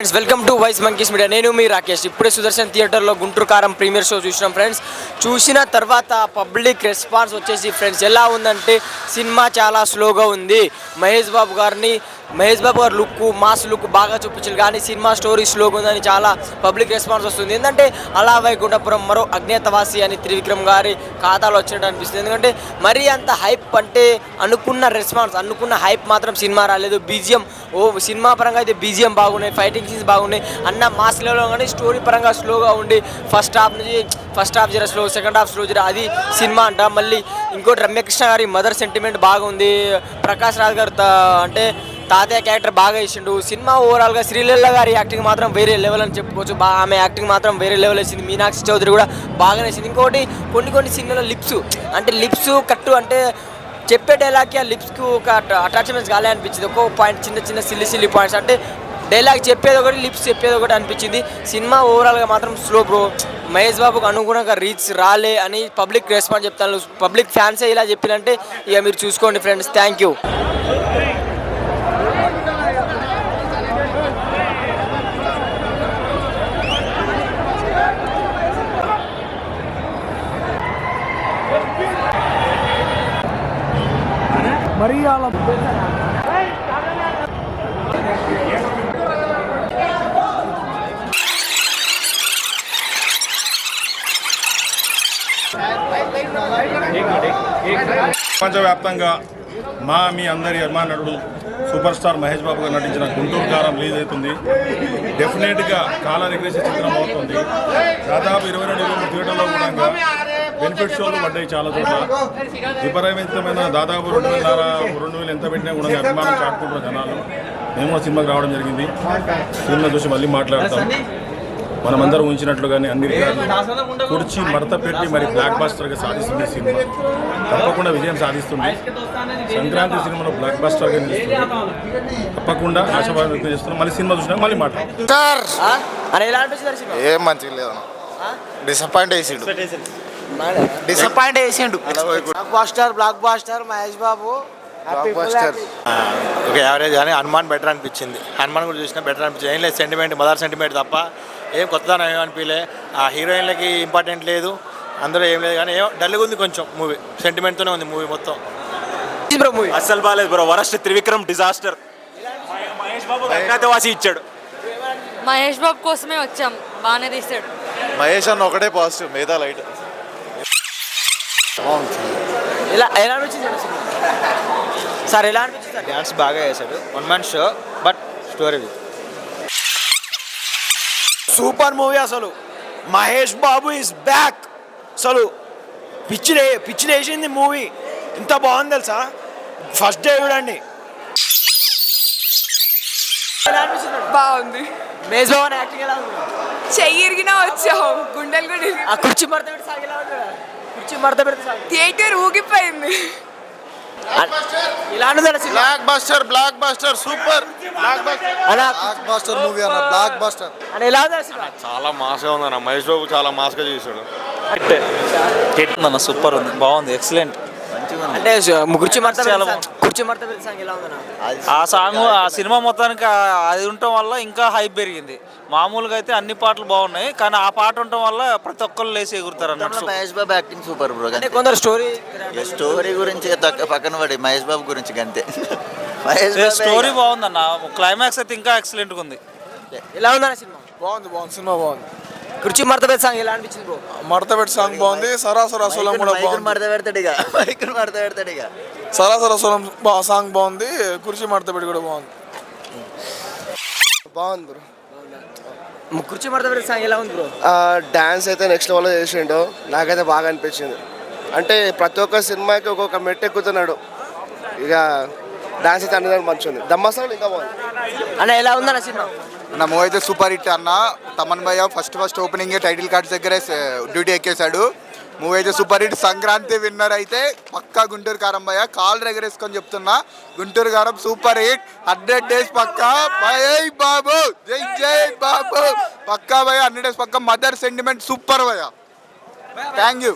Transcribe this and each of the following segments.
Friends welcome to wise monkeys media నేను మీ రాకేష్. ఇప్పుడే సుదర్శన్ థియేటర్లో గుంటూరు కారం ప్రీమియర్ షో చూసినాం ఫ్రెండ్స్ చూసిన తర్వాత పబ్లిక్ రెస్పాన్స్ వచ్చేసి ఫ్రెండ్స్ ఎలా ఉందంటే సినిమా చాలా స్లోగా ఉంది. మహేష్ బాబు గారిని మహేష్ బాబు గారు లుక్ మాస్ లుక్ బాగా చూపించారు. కానీ సినిమా స్టోరీ స్లోగా ఉందని చాలా పబ్లిక్ రెస్పాన్స్ వస్తుంది. ఎందుకంటే అలా వైకుంఠపురం మరో అజ్ఞాతవాసి అని త్రివిక్రమ్ గారి ఖాతాలో వచ్చినట్టు అనిపిస్తుంది. ఎందుకంటే మరీ అంత హైప్ అంటే అనుకున్న రెస్పాన్స్ అనుకున్న హైప్ మాత్రం సినిమా రాలేదు. బీజిఎం ఓ సినిమా పరంగా అయితే బీజిఎం బాగున్నాయి. ఫైటింగ్ సీన్స్ బాగున్నాయి. అన్న మాస్ లెవెల్లో కానీ స్టోరీ పరంగా స్లోగా ఉండి ఫస్ట్ హాఫ్ నుంచి ఫస్ట్ హాఫ్ జర స్లో సెకండ్ హాఫ్ స్లో జర అది సినిమా అంట. మళ్ళీ ఇంకోటి రమ్యకృష్ణ గారి మదర్ సెంటిమెంట్ బాగుంది. ప్రకాష్ రాజ్ గారు అంటే తాతయ్య క్యారెక్టర్ బాగా ఇచ్చిండు సినిమా ఓవరాల్గా శ్రీలీల గారి యాక్టింగ్ మాత్రం వేరే లెవెల్ అని చెప్పుకోవచ్చు. బాగా ఆమె యాక్టింగ్ మాత్రం వేరే లెవెల్ వేసింది. మీనాక్షి చౌదరి కూడా బాగానే వేసింది ఇంకోటి కొన్ని కొన్ని సినిమాలో లిప్స్ అంటే లిప్స్ కట్టు అంటే చెప్పే డైలాగ్కి ఆ లిప్స్కి ఒక అటాచ్మెంట్స్ కాలే అనిపించింది. ఒక్కొక్క పాయింట్ చిన్న చిన్న సిల్లి సిల్లి పాయింట్స్ అంటే డైలాగ్ చెప్పేది ఒకటి లిప్స్ చెప్పేది ఒకటి అనిపించింది. సినిమా ఓవరాల్గా మాత్రం స్లో బ్రో మహేష్ బాబుకు అనుగుణంగా రీచ్ రాలే అని పబ్లిక్ రెస్పాన్స్ చెప్తాను. పబ్లిక్ ఫ్యాన్సే ఇలా చెప్పినంటే ఇక మీరు చూసుకోండి ఫ్రెండ్స్ థ్యాంక్ యూ మరీ అలా ప్రపంచవ్యాప్తంగా మా మీ అందరి అభిమానుడు సూపర్ స్టార్ మహేష్ బాబు గారు నటించిన గుంటూరు కారం రిలీజ్ అవుతుంది. డెఫినెట్గా కాల రిగ్రెస్ చిత్రం అవుతుంది. దాదాపు ఇరవై రెండు ఇరవై మూడు థియేటర్లో కూడా బెనిఫిట్ షోలు పడ్డాయి చాలా చోట్ల. విపరీతమైన దాదాపు రెండు వేల రెండు వేలు ఎంత పెట్టినా కూడా అభిమానం చాటుకుంటున్న జనాలు. మేము కూడా సినిమాకి రావడం జరిగింది. సినిమా చూసి మళ్ళీ మాట్లాడతాం. మనమందరం ఉంచినట్లుగానే అన్ని రికార్డులు కుర్చీ మడత పెట్టి మరి బ్లాక్ బాస్టర్గా సాధిస్తుంది ఈ సినిమా. తప్పకుండా విజయం సాధిస్తుంది. సంక్రాంతి సినిమాలో బ్లాక్ బాస్టర్గా నిలుస్తుంది. తప్పకుండా ఆశాభావం వ్యక్తం చేస్తున్నాం. మళ్ళీ సినిమా చూసినా మళ్ళీ సినిమా? ఏం మంచిగా లేదన్న డిసప్పాయింట్ వేసిండు డిసప్పాయింట్ వేసిండు blockbuster blockbuster Mahesh Babu. Okay average కానీ హనుమాన్ బెటర్ అనిపించింది. హనుమాన్ కూడా చూసినా బెటర్ అనిపించింది. ఏం లేదు సెంటిమెంట్ మదర్ సెంటిమెంట్ తప్ప ఏం కొత్తదనం ఏం అనిపించలే. ఆ హీరోయిన్లకి ఇంపార్టెంట్ లేదు. అందులో ఏం లేదు కానీ ఏమో డల్గా ఉంది కొంచెం మూవీ సెంటిమెంట్తోనే ఉంది మూవీ మొత్తం. బ్రో మూవీ అస్సలు బాగాలేదు bro worst Trivikram disaster Mahesh Babu ఇచ్చాడు. మహేష్ బాబు కోసమే వచ్చాం. బాగానే తీసాడు. మహేష్ అన్న ఒకటే పాజిటివ్ మిగతా లైట్ ఎలా ఎలా అనిపించింది సినిమా? సార్ ఎలా అనిపించింది సార్? డ్యాన్స్ బాగా వేశాడు one man show but story super movie అసలు. మహేష్ బాబు ఇస్ బ్యాక్ అసలు పిచ్చి లే- పిచ్చి లేచింది మూవీ ఇంత బాగుంది తెలుసా? ఫస్ట్ డే చూడండి. ఎలా అనిపించింది బాగుంది. మహేష్ బాబు యాక్టింగ్ ఎలా ఉంది? చెయ్యి ఇరిగినా వచ్చావు. గుండెలు కూడా ఆ కుర్చీ మడత ఉంది? కుర్చీ మడత పెడితే థియేటర్ ఊగిపోయింది. Blockbuster blockbuster super blockbuster అలా బ్లాక్ బస్టర్ మూవీ అన్న బ్లాక్ బస్టర్ అని ఎలా చాలా మాస్గా ఉందన్న. మహేష్ బాబు చాలా మాస్గా చేశాడు. అన్న సూపర్ ఉంది బాగుంది ఎక్సలెంట్ అంటే స- కుర్చీ సాంగ్- ఎలా ఉందన్నా? ఆ సాంగ్ ఆ సినిమా మొత్తానికి ఆ- అది ఉండటం వల్ల ఇంకా హైప్ పెరిగింది. మామూలుగా అయితే అన్ని పాటలు బాగున్నాయి కానీ ఆ పాట ఉండటం వల్ల ప్రతి ఒక్కరు లేచి ఎగురుతారు అన్నట్టు Mahesh Babu acting super bro అంటే కొందరు స్టోరీ స్టోరీ గురించి తక్క పక్కన పడి మహేష్ బాబు గురించి అంతే మహేష్ బాబే స్టోరీ. బాగుందన్న? క్లైమాక్స్ అయితే ఇంకా ఎక్సలెంట్గా ఉంది. ఎలా ఉందన్న సినిమా? బాగుంది బాగుంది. సినిమా బాగుంది. కుర్చీ మడత పెట్టి సాంగ్ ఎలా అనిపించింది బ్రో మడతపెట్టి సాంగ్ బాగుంది. సరాసర అసలం మైకును- కూడా బాగుంది. మడత పెడతాడు ఇక. మైకును మడత పెడతాడు ఇక. సరాసర అసలం బా- సాంగ్ బాగుంది. కుర్చీ మడతపెట్టి కూడా బాగుంది. బాగుంది బ్రో కుర్చీ మడత పెట్టి సాంగ్ ఎలా ఉంది బ్రో డ్యాన్స్ అయితే నెక్స్ట్ లెవెల్లో చేసిండు. నాకైతే బాగా అనిపించింది. అంటే ప్రతి ఒక్క సినిమాకి ఒక్కొక్క మెట్టు ఎక్కుతున్నాడు. ఇక డ్యాన్స్ అయితే అన్ని మంచిగా ఉంది. దమ్మసాలు ఇంకా బాగుంది. అన్న ఎలా ఉందన్న సినిమా? నా మూవీ అయితే సూపర్ హిట్ అన్న. తమన్ భయ్య first first opening title cards దగ్గరే డ్యూటీ ఎక్కేశాడు. మూవీ అయితే సూపర్ హిట్ సంక్రాంతి విన్నర్ అయితే పక్కా గుంటూరు కారం భయ్య. కాల్ ఎగరేసుకొని చెప్తున్నా Guntur Kaaram super hit. Hundred days పక్కా. జై బాబు జై జై బాబు. పక్కా భయ్య హండ్రెడ్ డేస్ పక్కా. మదర్ సెంటిమెంట్ సూపర్ భయ్య. థ్యాంక్ యూ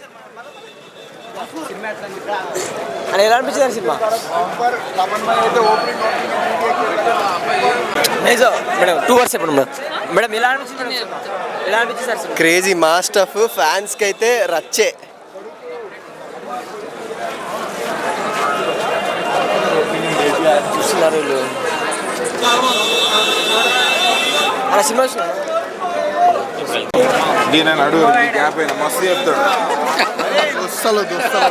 ఎలా అనిపించింది సినిమా? నిజం మేడం టూ అవర్స్ చెప్పండి మేడం. మేడం ఎలా అనిపించింది మేడం సినిమా? ఎలా అనిపించింది సార్ సినిమా? క్రేజీ మాస్టఫ్ ఫ్యాన్స్కి అయితే రచ్చే. చూస్తున్నారు వీళ్ళు. అలా సినిమా చూస్తున్నారు? దీని అడుగు గ్యాప్ అయినా. మస్తు చెప్తాడు. దుస్తలు దుస్తలు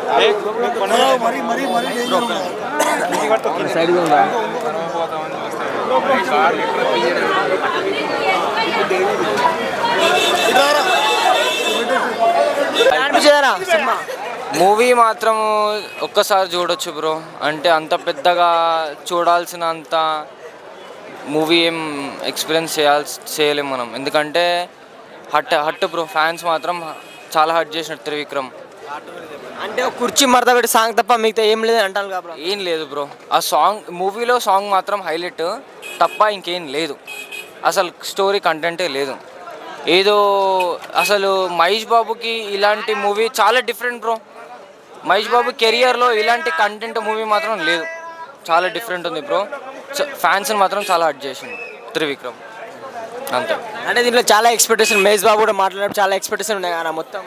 మూవీ మాత్రం ఒక్కసారి చూడొచ్చు బ్రో. అంటే అంత పెద్దగా చూడాల్సినంత మూవీ ఏం ఎక్స్పీరియన్స్ చేయాల్సి చేయలేం మనం. ఎందుకంటే హట్ హట్ బ్రో ఫ్యాన్స్ మాత్రం చాలా హట్ చేసినట్టు త్రివిక్రమ్. అంటే కుర్చీ మడత పెట్టి సాంగ్ తప్ప మిగతా ఏం లేదు అంటాను కాబట్టి ఏం లేదు బ్రో ఆ సాంగ్ మూవీలో సాంగ్ మాత్రం హైలైట్ తప్ప ఇంకేం లేదు. అసలు స్టోరీ కంటెంటే లేదు. ఏదో అసలు మహేష్ బాబుకి ఇలాంటి మూవీ చాలా డిఫరెంట్ బ్రో మహేష్ బాబు కెరియర్లో ఇలాంటి కంటెంట్ మూవీ మాత్రం లేదు. చాలా డిఫరెంట్ ఉంది బ్రో ఫ్యాన్స్ని మాత్రం చాలా హట్ చేసింది త్రివిక్రమ్. అంతే. అంటే దీంట్లో చాలా ఎక్స్పెక్టేషన్ మహేష్ బాబు కూడా మాట్లాడినప్పుడు చాలా ఎక్స్పెక్టేషన్ ఉన్నాయి కదా మొత్తం.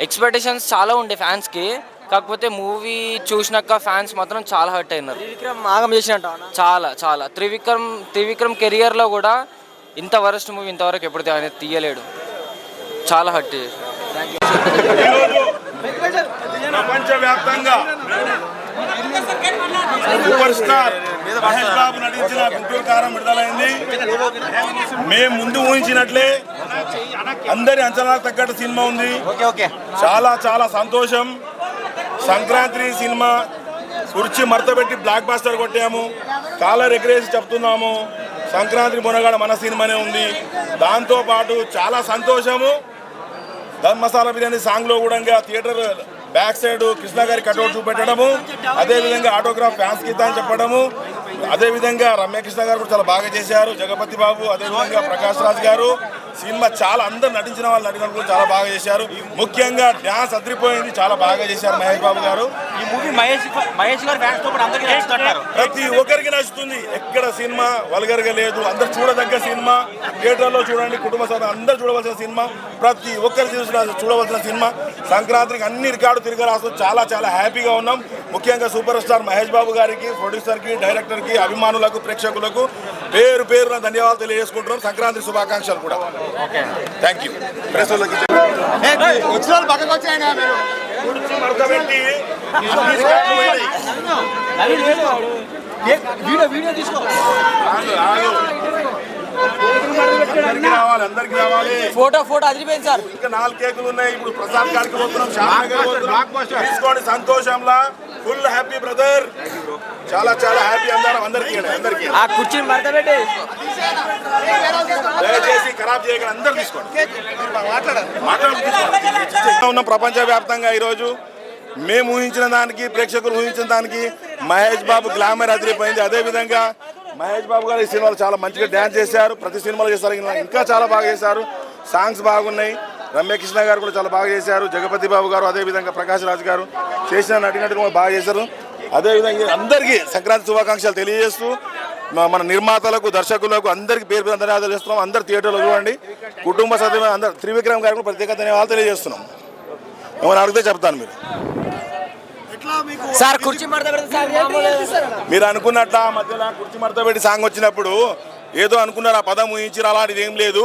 ఎక్స్పెక్టేషన్స్ చాలా ఉండే ఫ్యాన్స్కి. కాకపోతే మూవీ చూసినాక ఫ్యాన్స్ మాత్రం చాలా హర్ట్ అయినారు. విక్రమ్ ఆగం చేసినట్టు చాలా చాలా. త్రివిక్రమ్ త్రివిక్రమ్ కెరియర్లో కూడా ఇంత వరస్ట్ మూవీ ఇంతవరకు ఎప్పుడు ఆయన తీయలేడు. చాలా హట్ ప్రపంచవ్యాప్తంగా. సూపర్ స్టార్ మహేష్ బాబు నటించిన గుంటూరు కారం విడుదలైంది. మేము ముందు ఊహించినట్లే అందరి అంచనాలకు తగ్గట్టు సినిమా ఉంది. చాలా చాలా సంతోషం. సంక్రాంతి సినిమా కుర్చీ మడతపెట్టి బ్లాక్ బాస్టర్ కొట్టాము. కాలర్ ఎగరేసి చెప్తున్నాము. సంక్రాంతి మునగాడ మన సినిమానే ఉంది. దాంతో పాటు చాలా సంతోషము. దమ్ మసాలా బిర్యానీ సాంగ్లో కూడా థియేటర్ బ్యాక్ సైడ్ కృష్ణ గారి కటౌట్ చూపెట్టడము అదేవిధంగా ఆటోగ్రాఫ్ ఫ్యాన్స్ గీత అని చెప్పడము అదేవిధంగా రమ్యకృష్ణ గారు కూడా చాలా బాగా చేశారు జగపతి బాబు అదేవిధంగా ప్రకాష్ రాజ్ గారు. సినిమా చాలా అందరు నటించిన వాళ్ళు నటిన కూడా చాలా బాగా చేశారు. ముఖ్యంగా డ్యాన్స్ అదిరిపోయింది చాలా బాగా చేశారు మహేష్ బాబు గారు. ఈ మూవీ మహేష్ మహేష్ గారు ఫ్యాన్స్ ప్రతి ఒక్కరికి నచ్చుతుంది. ఎక్కడ సినిమా వల్గర్గా లేదు అందరు చూడదగ్గ సినిమా. థియేటర్లో చూడండి కుటుంబ సభ్యులు అందరు చూడవలసిన సినిమా. ప్రతి ఒక్కరు చూసిన చూడవలసిన సినిమా. సంక్రాంతికి అన్ని రికార్డు తిరిగి రాస్తూ చాలా చాలా హ్యాపీగా ఉన్నాం. ముఖ్యంగా సూపర్ స్టార్ మహేష్ బాబు గారికి ప్రొడ్యూసర్కి డైరెక్టర్కి అభిమానులకు ప్రేక్షకులకు పేరు పేరున ధన్యవాదాలు తెలియజేసుకుంటున్నాం. సంక్రాంతి శుభాకాంక్షలు కూడా. థ్యాంక్ యూ ప్రెస్ వాళ్ళకి మడతపెట్టి ఆగు, ఆగు. అందరికీ రావాలి అందరికీ రావాలి ఫోటో ఫోటో అదిరిపోయింది సార్. ఇంకా నాలుగు కేకులు ఉన్నాయి. ఇప్పుడు ప్రసాద్ గారికి పోతున్నాం. తీసుకోండి సంతోషంలా. ఫుల్ హ్యాపీ బ్రదర్ చాలా చాలా హ్యాపీ అందరం అందరికీ అందరికీ. ఆ కుర్చీని మడత పెట్టి. దయచేసి ఖరాబ్ చేయగల అందరు తీసుకోండి. ఉన్న ప్రపంచవ్యాప్తంగా ఈరోజు మేము ఊహించిన దానికి ప్రేక్షకులు ఊహించిన దానికి మహేష్ బాబు గ్లామర్ అదిరిపోయింది. అదేవిధంగా మహేష్ బాబు గారు ఈ సినిమాలో చాలా మంచిగా డ్యాన్స్ చేశారు. ప్రతి సినిమాలో చేశారు. ఇంకా- చాలా బాగా చేశారు. సాంగ్స్ బాగున్నాయి. రమ్యకృష్ణ గారు కూడా చాలా బాగా చేశారు. జగపతి బాబు గారు అదేవిధంగా ప్రకాష్ రాజ్ గారు చేసిన నటినట్టు కూడా బాగా చేశారు. అదేవిధంగా అందరికీ సంక్రాంతి శుభాకాంక్షలు తెలియజేస్తూ మన నిర్మాతలకు దర్శకులకు అందరికీ పేరు పేరు ధన్యవాదాలు చేస్తున్నాం. అందరు థియేటర్లో చూడండి. కుటుంబ సభ్యులు అందరు త్రివిక్రమ్ గారికి కూడా ప్రత్యేక ధన్యవాదాలు తెలియజేస్తున్నాం. ఏమైనా అడిగితే చెప్తాను మీరు. సార్ కుర్చీ మడత మీరు అనుకున్నట్ల మధ్యలో కుర్చీ మడత పెట్టి సాంగ్ వచ్చినప్పుడు ఏదో అనుకున్నారు ఆ పదం ఊహించారు అలాంటిది ఏం లేదు.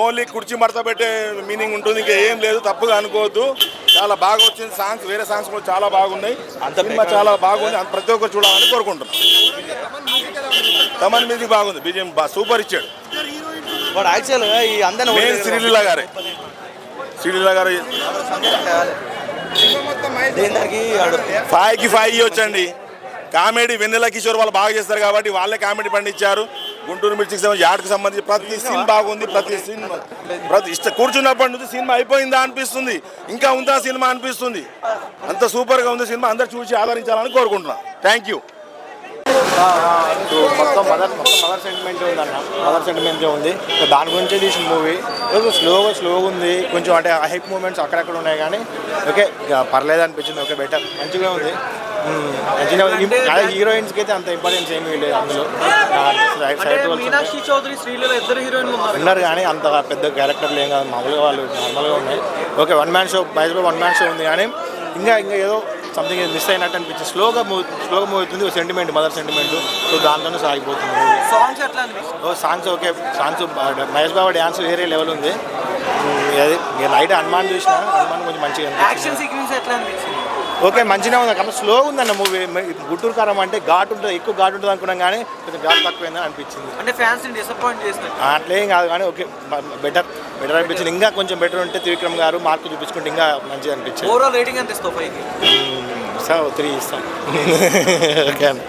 ఓన్లీ కుర్చీ మడత పెట్టే మీనింగ్ ఉంటుంది ఇంకా ఏం లేదు తప్పుగా అనుకోవద్దు. చాలా బాగా వచ్చింది సాంగ్స్ వేరే సాంగ్స్ కూడా చాలా బాగున్నాయి. సినిమా చాలా బాగుంది అంత ప్రతి ఒక్కరు చూడాలని కోరుకుంటున్నాం. తమన్ మ్యూజిక్ బాగుంది బీజేఎం బా సూపర్ ఇచ్చాడు. వాడు యాక్చువల్ ఈ మెయిన్ శ్రీలీల గారే. శ్రీలీల గారు. ఫైవ్కి ఫైవ్ ఇవ్వచ్చండి కామెడీ వెన్నెల కిషోర్ వాళ్ళు బాగా చేస్తారు కాబట్టి వాళ్ళే కామెడీ పండించారు గుంటూరు మిర్చికి సంబంధించి యాడ్కి సంబంధించి ప్రతి సీన్ బాగుంది ప్రతి సీన్ ప్రతి ఇష్ట కూర్చున్నప్పటి నుంచి సినిమా అయిపోయిందా అనిపిస్తుంది ఇంకా ఉందా సినిమా అనిపిస్తుంది అంత సూపర్గా ఉంది సినిమా అందరు చూసి ఆదరించాలని కోరుకుంటున్నాను థ్యాంక్ యూ మొత్తం మదర్ మొత్తం మదర్ సెంటిమెంట్ ఉందన్న మదర్ సెంటిమెంట్ ఉంది దాని గురించే తీసిన మూవీ స్లోగా స్లోగా ఉంది. కొంచెం అంటే హైప్ మూమెంట్స్ అక్కడక్కడ ఉన్నాయి కానీ ఓకే పర్లేదు అనిపించింది. ఓకే బెటర్ మంచిగా ఉంది. అదే హీరోయిన్స్కి అయితే అంత ఇంపార్టెన్స్ ఏమీ లేదు అందులో. సైడ్ సైడ్ మీనాక్షి చౌదరి శ్రీలీల ఇద్దరు హీరోయిన్లు ఉన్నారు. కానీ అంత పెద్ద క్యారెక్టర్లు ఏం కాదు. మామూలుగా వాళ్ళు నార్మల్గా ఉన్నాయి. Okay one man show Mahesh one man show ఉంది కానీ ఇంకా ఇంకా ఏదో సంథింగ్ మిస్ అయినట్టు అనిపించింది. స్లోగా మూవ్ స్లోగా మూవ్ అవుతుంది సెంటిమెంట్ మదర్ సెంటిమెంట్ సో దాంతోనే సాగిపోతుంది. సాంగ్స్ ఎట్లా ఓ songs okay. Songs Mahesh Babu dance వేరే లెవెల్ ఉంది. అది ఇక నైట్ హనుమాన్ చూసిన హనుమాన్ కొంచెం మంచిగా యాక్షన్ అనిపించింది సీక్వెన్స్ ఎట్లా అనిపించింది ఓకే మంచిగా ఉంది. కానీ స్లోగా ఉందన్న మూవీ గుంటూరు కారం అంటే ఘాట్ ఉంటుంది ఎక్కువ ఘాట్ ఉంటుంది అనుకున్నాం కానీ కొంచెం ఘాట్ తక్కువైందని అనిపించింది. అంటే ఫ్యాన్స్ డిసప్పాయింట్ చేసినట్టు. అట్లేం కాదు కానీ ఓకే బెటర్ బెటర్ అనిపించింది. ఇంకా కొంచెం బెటర్ ఉంటే త్రివిక్రమ్ గారు మార్కు చూపించుకుంటే ఇంకా మంచిగా అనిపించింది. ఓవరాల్ రేటింగ్ ఎంత ఇస్తావు pasado triste. Again.